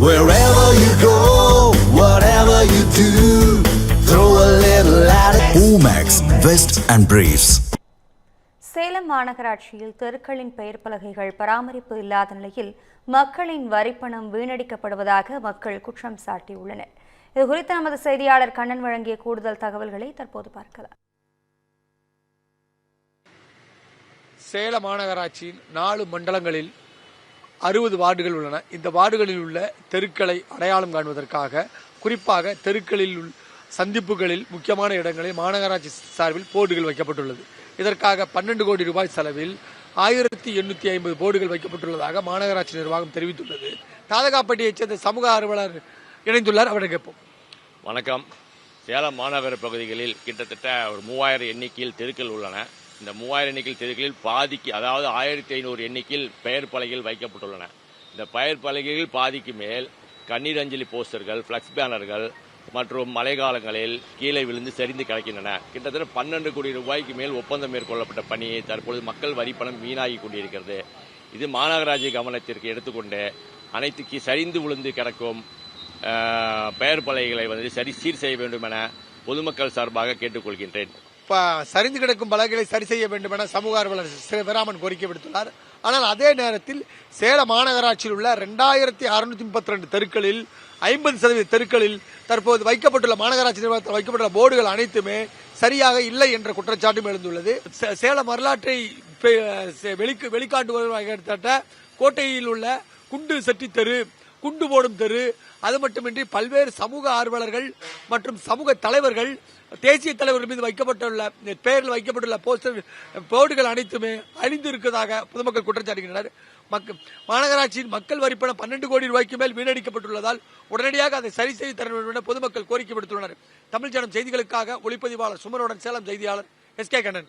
Wherever you go, whatever you do, throw a little at it. Omax, Vest and Briefs. Salem மாநகராட்சியில் தெருக்களின் பெயர் பலகைகள் பராமரிப்பு இல்லாத நிலையில் மக்களின் வரிப்பணம் வீணடிக்கப்படுவதாக மக்கள் குற்றம் சாட்டியுள்ளனர் இது குறித்து நமது செய்தியாளர் கண்ணன் வழங்கிய கூடுதல் தகவல்களை தற்போது பார்க்கலாம் சேலம் மாநகராட்சியின் நாலு மண்டலங்களில் அறுபது வார்டுகள் உள்ளன. இந்த வார்டுகளில் உள்ள தெருக்களை அடையாளம் காண்பதற்காக குறிப்பாக தெருக்களில் உள்ள சந்திப்புகளில் முக்கியமான இடங்களில் மாநகராட்சி சார்பில் போர்டுகள் வைக்கப்பட்டுள்ளது. இதற்காக பன்னெண்டு கோடி ரூபாய் செலவில் ஆயிரத்தி எண்ணூத்தி ஐம்பது போர்டுகள் வைக்கப்பட்டுள்ளதாக மாநகராட்சி நிர்வாகம் தெரிவித்துள்ளது. தாதகாப்பட்டியைச் சேர்ந்த சமூக ஆர்வலர் இணைந்துள்ளார். அவரை கேட்போம். வணக்கம். சேலம் மாநகர பகுதிகளில் கிட்டத்தட்ட ஒரு மூவாயிரம் எண்ணிக்கையில் தெருக்கள் உள்ளன. இந்த மூவாயிரம் எண்ணிக்கையில் தெருக்களில் பாதிக்கு அதாவது ஆயிரத்தி ஐநூறு எண்ணிக்கையில் பெயர் பலகைகள் வைக்கப்பட்டுள்ளன. இந்த பெயர் பலகைகள் பாதிக்கு மேல் கண்ணீர் அஞ்சலி போஸ்டர்கள் ஃப்ளக்ஸ் பேனர்கள் மற்றும் மழைக்காலங்களில் கீழே விழுந்து சரிந்து கிடக்கின்றன. கிட்டத்தட்ட பன்னெண்டு கோடி ரூபாய்க்கு மேல் ஒப்பந்தம் மேற்கொள்ளப்பட்ட பணியை தற்பொழுது மக்கள் வரிப்பணம் வீணாகி கொண்டிருக்கிறது. இது மாநகராட்சி கவனத்திற்கு எடுத்துக்கொண்டு அனைத்து சரிந்து விழுந்து கிடக்கும் பெயர் பலகைகளை வந்து சரி சீர் செய்ய வேண்டும் என பொதுமக்கள் சார்பாக கேட்டுக்கொள்கின்றேன். சரிந்து கிடக்கும் பலகைகளை சரி செய்ய வேண்டும் என சமூக ஆர்வலர் சிவராமன் கோரிக்கை விடுத்துள்ளார். ஆனால் அதே நேரத்தில் சேலம் மாநகராட்சியில் உள்ள ரெண்டாயிரத்தி அறுநூத்தி முப்பத்தி ரெண்டு தெருக்களில் ஐம்பது சதவீத தெருக்களில் தற்போது வைக்கப்பட்டுள்ள மாநகராட்சி நிர்வாகத்தில் வைக்கப்பட்டுள்ள போர்டுகள் அனைத்துமே சரியாக இல்லை என்ற குற்றச்சாட்டும் எழுந்துள்ளது. சேலம் வரலாற்றை பெ- வெளிக்கு வெளிக்காட்டுவதாக கோட்டையில் உள்ள குண்டு செட்டி தெரு குண்டு போடும் தெரு. அது மட்டுமின்றி பல்வேறு சமூக ஆர்வலர்கள் மற்றும் சமூக தலைவர்கள் தேசிய தலைவர்கள் மீது வைக்கப்பட்டுள்ள பெயரில் வைக்கப்பட்டுள்ள போஸ்டர் போர்டுகள் அனைத்துமே அழிந்து இருக்கிறதாக பொதுமக்கள் குற்றச்சாட்டுகின்றனர் மக்க- மாநகராட்சியின் மக்கள் வரிப்பணம் பன்னெண்டு கோடி ரூபாய்க்கு மேல் வீணடிக்கப்பட்டுள்ளதால் உடனடியாக அதை சரி செய்து தர வேண்டும் என பொதுமக்கள் கோரிக்கை விடுத்துள்ளனர். தமிழ் செய்திகளுக்காக ஒளிப்பதிவாளர் சுமருடன் சேலம் செய்தியாளர் S K Kannan.